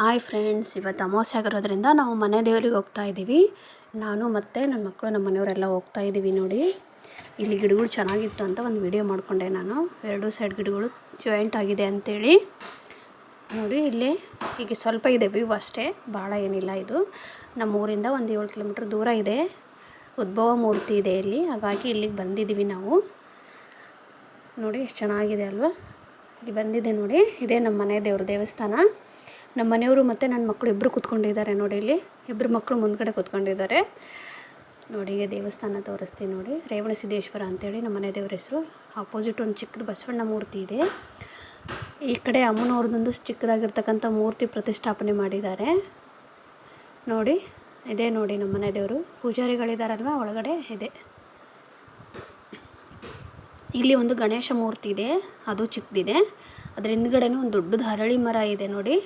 Hi friends ಇವತ್ತು ಅಮಾವಾಸ್ಯೆ ಆಗಿರೋದ್ರಿಂದ ನಾವು ಮನೆ ದೇವರಿಗೆ ಹೋಗ್ತಾ ಇದ್ದೀವಿ. ನಾನು ಮತ್ತು ನನ್ನ ಮಕ್ಕಳು ನಮ್ಮ ಮನೆಯವರೆಲ್ಲ ಹೋಗ್ತಾ ಇದ್ದೀವಿ ನೋಡಿ. ಇಲ್ಲಿ ಗಿಡಗಳು ಚೆನ್ನಾಗಿತ್ತು ಅಂತ ಒಂದು ವಿಡಿಯೋ ಮಾಡಿಕೊಂಡೆ ನಾನು. ಎರಡು ಸೈಡ್ ಗಿಡಗಳು ಜಾಯಿಂಟ್ ಆಗಿದೆ ಅಂತೇಳಿ. ನೋಡಿ, ಇಲ್ಲಿ ಈಗ ಸ್ವಲ್ಪ ಇದೆ ವ್ಯೂ ಅಷ್ಟೇ. ಭಾಳ ಏನಿಲ್ಲ ಇದು. ನಮ್ಮ ಊರಿಂದ ಒಂದು ಏಳು ಕಿಲೋಮೀಟ್ರ್ ದೂರ ಇದೆ. ಉದ್ಭವ ಮೂರ್ತಿ ಇದೆ ಇಲ್ಲಿ. ಹಾಗಾಗಿ ಇಲ್ಲಿಗೆ ಬಂದಿದ್ದೀವಿ ನಾವು. ನೋಡಿ, ಎಷ್ಟು ಚೆನ್ನಾಗಿದೆ ಅಲ್ವಾ? ಇಲ್ಲಿ ಬಂದಿದೆ ನೋಡಿ. ಇದೇ ನಮ್ಮ ಮನೆ ದೇವ್ರ ದೇವಸ್ಥಾನ. ನಮ್ಮ ಮನೆಯವರು ಮತ್ತು ನನ್ನ ಮಕ್ಕಳು ಇಬ್ಬರು ಕೂತ್ಕೊಂಡಿದ್ದಾರೆ ನೋಡಿ ಇಲ್ಲಿ. ಇಬ್ಬರು ಮಕ್ಕಳು ಮುಂದ್ಗಡೆ ಕೂತ್ಕೊಂಡಿದ್ದಾರೆ. ನೋಡಿ ಈಗ ದೇವಸ್ಥಾನ ತೋರಿಸ್ತೀನಿ ನೋಡಿ. ರೇವಣ ಸಿದ್ದೇಶ್ವರ ಅಂತೇಳಿ ನಮ್ಮ ಮನೆ ದೇವ್ರ ಹೆಸರು. ಆಪೋಸಿಟ್ ಒಂದು ಚಿಕ್ಕದು ಬಸವಣ್ಣ ಮೂರ್ತಿ ಇದೆ. ಈ ಕಡೆ ಅಮ್ಮನವ್ರದ್ದೊಂದು ಚಿಕ್ಕದಾಗಿರ್ತಕ್ಕಂಥ ಮೂರ್ತಿ ಪ್ರತಿಷ್ಠಾಪನೆ ಮಾಡಿದ್ದಾರೆ. ನೋಡಿ, ಇದೇ ನೋಡಿ ನಮ್ಮ ಮನೆ ದೇವರು. ಪೂಜಾರಿಗಳಿದಾರಲ್ವ? ಒಳಗಡೆ ಇದೆ. ಇಲ್ಲಿ ಒಂದು ಗಣೇಶ ಮೂರ್ತಿ ಇದೆ. ಅದು ಚಿಕ್ಕದಿದೆ. ಅದರ ಹಿಂದ್ಗಡೆನೂ ಒಂದು ದೊಡ್ಡದು ಹರಳಿ ಮರ ಇದೆ ನೋಡಿ.